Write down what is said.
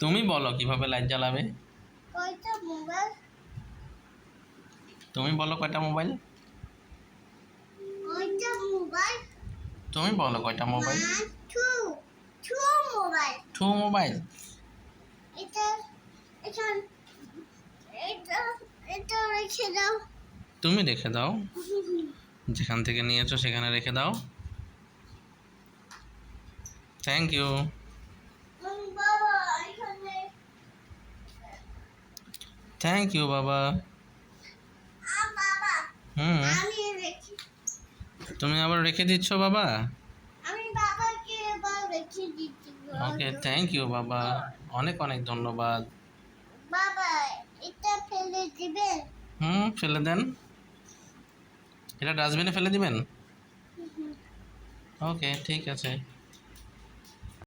তুমি বলো, কীভাবে লাইট জ্বালাবে? তুমি বলো কয়টা মোবাইল তুমি বলো কয়টা মোবাইল টু মোবাইল তুমি রেখে দাও। যেখান থেকে নিয়েছো, সেখানে রেখে দাও। থ্যাংক ইউ থ্যাংক ইউ বাবা হুম তুমি আবার রেখে দিচ্ছ বাবা ওকে থ্যাংক ইউ বাবা অনেক অনেক ধন্যবাদ। বাবা এটা ফেলে দিবেন হুম ফেলে দেন। এটা ডাস্টবিনে ফেলে দিবেন? ওকে ঠিক আছে।